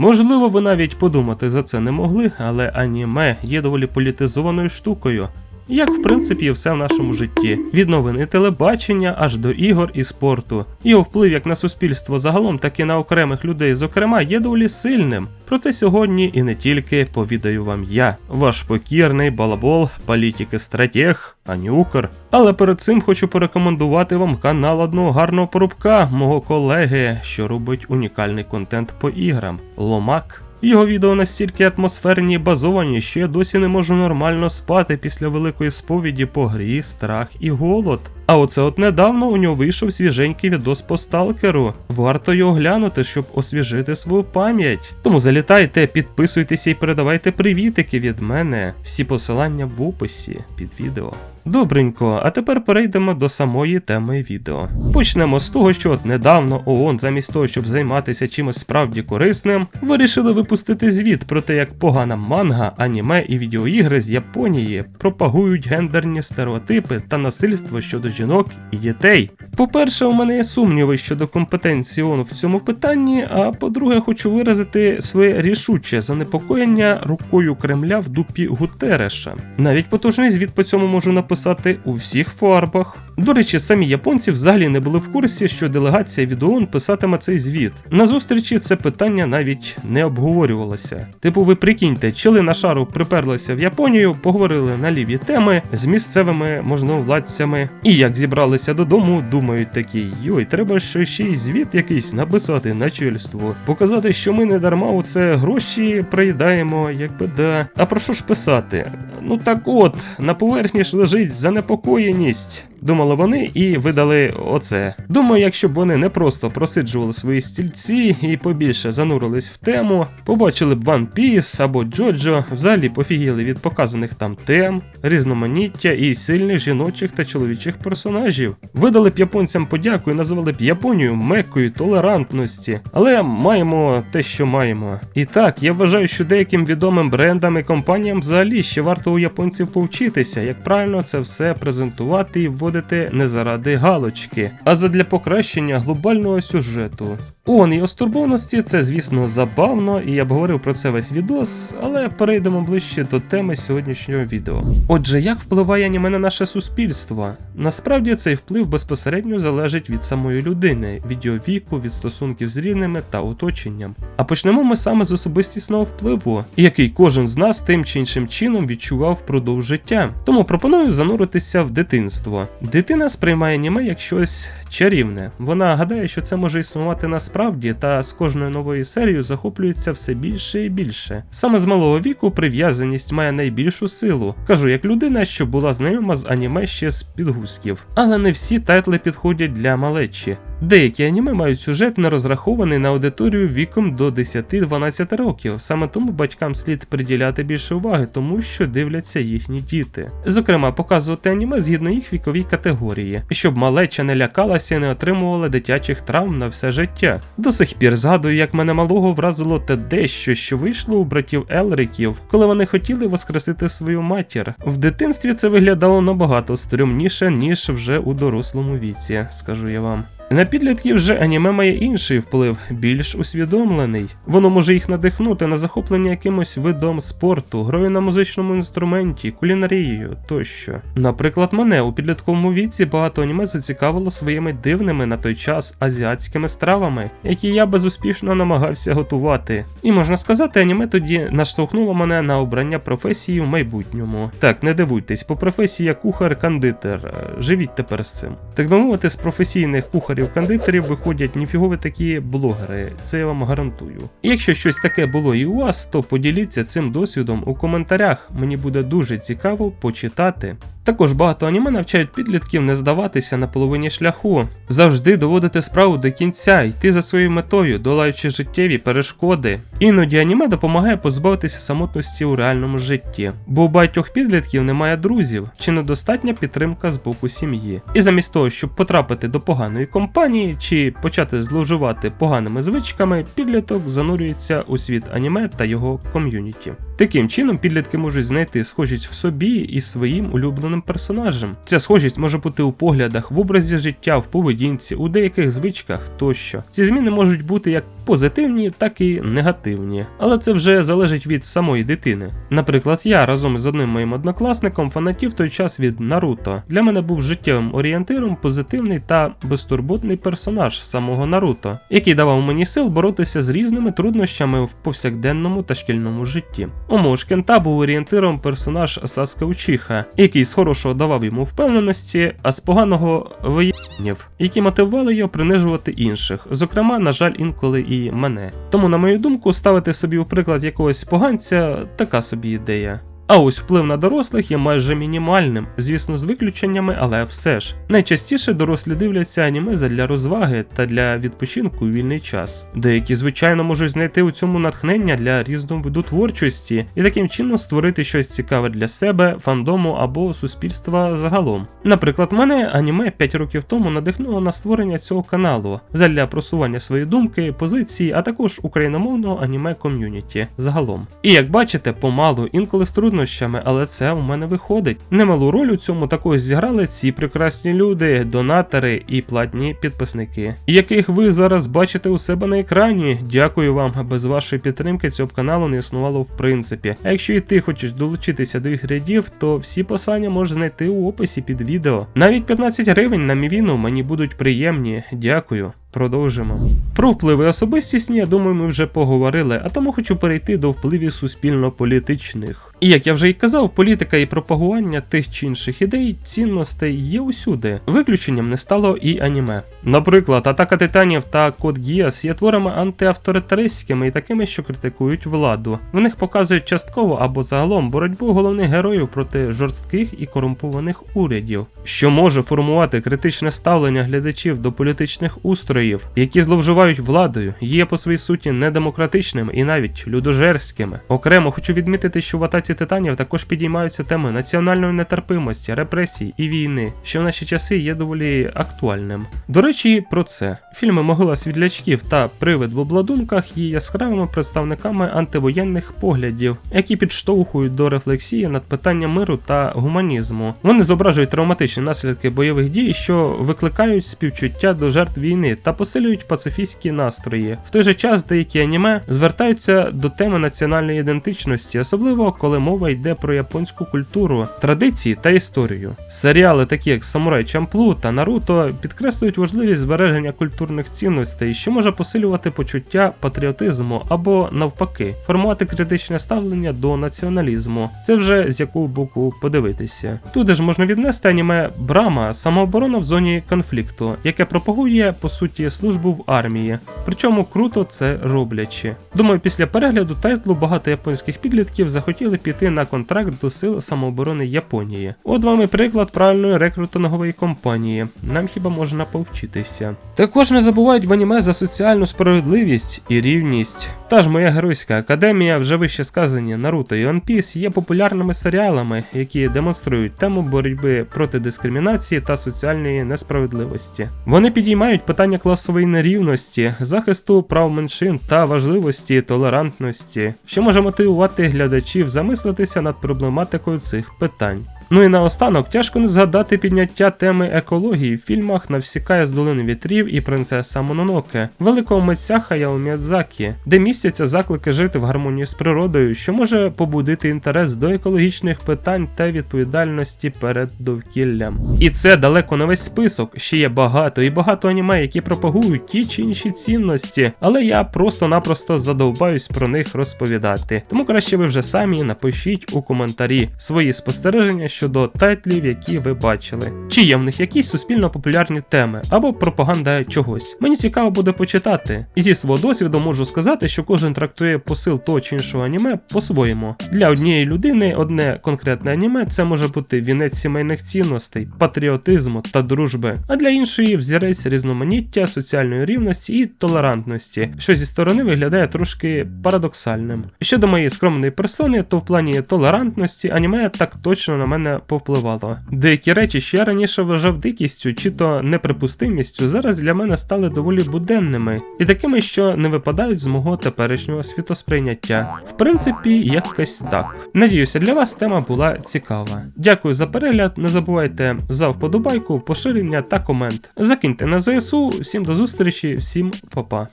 Можливо, ви навіть подумати за це не могли, але аніме є доволі політизованою штукою. Як в принципі і все в нашому житті, від новин і телебачення аж до ігор і спорту. Його вплив як на суспільство загалом, так і на окремих людей, зокрема, є доволі сильним. Про це сьогодні і не тільки повідаю вам я, ваш покірний балабол, політики стратег, Анюкер. Але перед цим хочу порекомендувати вам канал одного гарного порубка, мого колеги, що робить унікальний контент по іграм Ломак. Його відео настільки атмосферні і базовані, що я досі не можу нормально спати після великої сповіді по грі, страх і голод. А оце от недавно у нього вийшов свіженький відос по сталкеру. Варто його глянути, щоб освіжити свою пам'ять. Тому залітайте, підписуйтеся і передавайте привітики від мене. Всі посилання в описі під відео. Добренько, а тепер перейдемо до самої теми відео. Почнемо з того, що от недавно ООН, замість того, щоб займатися чимось справді корисним, вирішили випустити звіт про те, як погана манга, аніме і відеоігри з Японії пропагують гендерні стереотипи та насильство щодо жінок і дітей. По-перше, у мене є сумніви щодо компетенції ООН в цьому питанні, а по-друге, хочу виразити своє рішуче занепокоєння рукою Кремля в дупі Гутереша. Навіть потужний звіт по цьому можу написати у всіх фарбах. До речі, самі японці взагалі не були в курсі, що делегація від ООН писатиме цей звіт. На зустрічі це питання навіть не обговорювалося. Типу, ви прикиньте, чили на шару приперлися в Японію, поговорили на ліві теми з місцевими можновладцями. І як зібралися додому, думають такі: йой, треба ж ще й звіт якийсь написати начальству, показати, що ми не дарма у це гроші приїдаємо, якби да. А про що ж писати? Ну так от, на поверхні ж лежить занепокоєність. Думали вони і видали оце. Думаю, якщо б вони не просто просиджували свої стільці і побільше занурились в тему, побачили б One Piece або Джоджо, взагалі пофігіли від показаних там тем, різноманіття і сильних жіночих та чоловічих персонажів. Видали б японцям подяку і назвали б Японію меккою толерантності, але маємо те, що маємо. І так, я вважаю, що деяким відомим брендам і компаніям взагалі ще варто у японців повчитися, як правильно це все презентувати і вводити не заради галочки, а задля покращення глобального сюжету. Он і остурбованості це, звісно, забавно, і я б говорив про це весь відос, але перейдемо ближче до теми сьогоднішнього відео. Отже, як впливає аніме на наше суспільство? Насправді цей вплив безпосередньо залежить від самої людини, від його віку, від стосунків з рівними та оточенням. А почнемо ми саме з особистісного впливу, який кожен з нас тим чи іншим чином відчував впродовж життя. Тому пропоную зануритися в дитинство. Дитина сприймає аніме як щось чарівне. Вона гадає, що це може існувати насправді, та з кожною новою серією захоплюється все більше і більше. Саме з малого віку прив'язаність має найбільшу силу. Кажу, як людина, що була знайома з аніме ще з підгузків. Але не всі тайтли підходять для малечі. Деякі аніме мають сюжет не розрахований на аудиторію віком до 10-12 років. Саме тому батькам слід приділяти більше уваги, тому що дивляться їхні діти. Зокрема, показувати аніме згідно їх віковій категорії, щоб малеча не лякалася і не отримувала дитячих травм на все життя. До сих пір згадую, як мене малого вразило те дещо, що вийшло у братів Елриків, коли вони хотіли воскресити свою матір. В дитинстві це виглядало набагато стрімніше, ніж вже у дорослому віці, скажу я вам. На підлітків вже аніме має інший вплив, більш усвідомлений. Воно може їх надихнути на захоплення якимось видом спорту, грою на музичному інструменті, кулінарією тощо. Наприклад, мене у підлітковому віці багато аніме зацікавило своїми дивними на той час азіатськими стравами, які я безуспішно намагався готувати. І можна сказати, аніме тоді наштовхнуло мене на обрання професії в майбутньому. Так, не дивуйтесь, по професії я кухар-кондитер. е, Живіть тепер з цим. Так би мовити, з професійних кухарів-кондитерів виходять ніфігові такі блогери, це я вам гарантую. Якщо щось таке було і у вас, то поділіться цим досвідом у коментарях. Мені буде дуже цікаво почитати. Також багато аніме навчають підлітків не здаватися на половині шляху, завжди доводити справу до кінця, йти за своєю метою, долаючи життєві перешкоди. Іноді аніме допомагає позбавитися самотності у реальному житті, бо у багатьох підлітків немає друзів чи недостатня підтримка з боку сім'ї. І замість того, щоб потрапити до поганої компанії чи почати зловживати поганими звичками, підліток занурюється у світ аніме та його ком'юніті. Таким чином, підлітки можуть знайти схожість в собі і своїм улюбленим персонажем. Ця схожість може бути у поглядах, в образі життя, в поведінці, у деяких звичках тощо. Ці зміни можуть бути як позитивні, так і негативні. Але це вже залежить від самої дитини. Наприклад, я разом з одним моїм однокласником фанатів той час від Наруто. Для мене був життєвим орієнтиром позитивний та безтурботний персонаж самого Наруто, який давав мені сил боротися з різними труднощами в повсякденному та шкільному житті. У Шкента кента був орієнтиром персонаж Саска Учіха, який з хорошого давав йому впевненості, а з поганого виєнів, які мотивували його принижувати інших, зокрема, на жаль, інколи і мене. Тому, на мою думку, ставити собі у приклад якогось поганця така собі ідея. А ось вплив на дорослих є майже мінімальним, звісно, з виключеннями, але все ж. Найчастіше дорослі дивляться аніме задля розваги та для відпочинку у вільний час. Деякі, звичайно, можуть знайти у цьому натхнення для різного виду творчості і таким чином створити щось цікаве для себе, фандому або суспільства загалом. Наприклад, мене аніме 5 років тому надихнуло на створення цього каналу задля просування своєї думки, позиції, а також україномовного аніме ком'юніті загалом. І як бачите, помалу, інколи з труднощами, але це у мене виходить. Немалу роль у цьому також зіграли ці прекрасні люди, донатори і платні підписники, яких ви зараз бачите у себе на екрані. Дякую вам. Без вашої підтримки цього каналу не існувало в принципі. А якщо і ти хочеш долучитися до їх рядів, то всі посилання можеш знайти у описі під відео. Навіть 15 гривень на мівіну мені будуть приємні. Дякую. Продовжимо. Про впливи особистісні, я думаю, ми вже поговорили, а тому хочу перейти до впливів суспільно-політичних. І як я вже й казав, політика і пропагування тих чи інших ідей, цінностей є усюди. Виключенням не стало і аніме. Наприклад, Атака Титанів та Код Гіас є творами антиавторитаристськими і такими, що критикують владу. В них показують частково або загалом боротьбу головних героїв проти жорстких і корумпованих урядів, що може формувати критичне ставлення глядачів до політичних устроїв, які зловживають владою, є по своїй суті недемократичними і навіть людожерськими. Окремо хочу відмітити, що в атаці титанів також підіймаються теми національної нетерпимості, репресій і війни, що в наші часи є доволі актуальним. До речі, про це фільми Могила світлячків та Привид в обладунках є яскравими представниками антивоєнних поглядів, які підштовхують до рефлексії над питанням миру та гуманізму. Вони зображують травматичні наслідки бойових дій, що викликають співчуття до жертв війни та посилюють пацифістські настрої. В той же час деякі аніме звертаються до теми національної ідентичності, особливо коли мова йде про японську культуру, традиції та історію. Серіали, такі як Самурай Чамплу та Наруто, підкреслюють важливість збереження культурних цінностей, що може посилювати почуття патріотизму або навпаки, формувати критичне ставлення до націоналізму. Це вже з якого боку подивитися. Туди ж можна віднести аніме Брама, самооборона в зоні конфлікту, яке пропагує по суті службу в армії. Причому круто це роблячи. Думаю, після перегляду тайтлу багато японських підлітків захотіли піти на контракт до сил самооборони Японії. От вам і приклад правильної рекрутингової компанії. Нам хіба можна повчитися. Також не забувають в аніме за соціальну справедливість і рівність. Та ж моя геройська академія, вже вище сказані Наруто і One Piece є популярними серіалами, які демонструють тему боротьби проти дискримінації та соціальної несправедливості. Вони підіймають питання класової нерівності, захисту прав меншин та важливості толерантності, що може мотивувати глядачів замислитися над проблематикою цих питань. Ну і наостанок тяжко не згадати підняття теми екології в фільмах Навсікає з долини вітрів і принцеса Мононоке, великого митця Хаяо Міядзакі, де містяться заклики жити в гармонії з природою, що може побудити інтерес до екологічних питань та відповідальності перед довкіллям. І це далеко не весь список. Ще є багато і багато аніме, які пропагують ті чи інші цінності, але я просто-напросто задовбаюсь про них розповідати. Тому краще ви вже самі напишіть у коментарі свої спостереження щодо тайтлів, які ви бачили. Чи є в них якісь суспільно популярні теми або пропаганда чогось. Мені цікаво буде почитати. І зі свого досвіду можу сказати, що кожен трактує посил того чи іншого аніме по-своєму. Для однієї людини одне конкретне аніме це може бути вінець сімейних цінностей, патріотизму та дружби, а для іншої взірець різноманіття, соціальної рівності і толерантності, що зі сторони виглядає трошки парадоксальним. Щодо моєї скромної персони, то в плані толерантності аніме так точно на мене мене повпливало. Деякі речі, що я раніше вважав дикістю чи то неприпустимістю, зараз для мене стали доволі буденними і такими, що не випадають з мого теперішнього світосприйняття. В принципі, якось так. Надіюся, для вас тема була цікава. Дякую за перегляд. Не забувайте за вподобайку, поширення та комент. Закиньте на ЗСУ. Всім до зустрічі, всім па-па.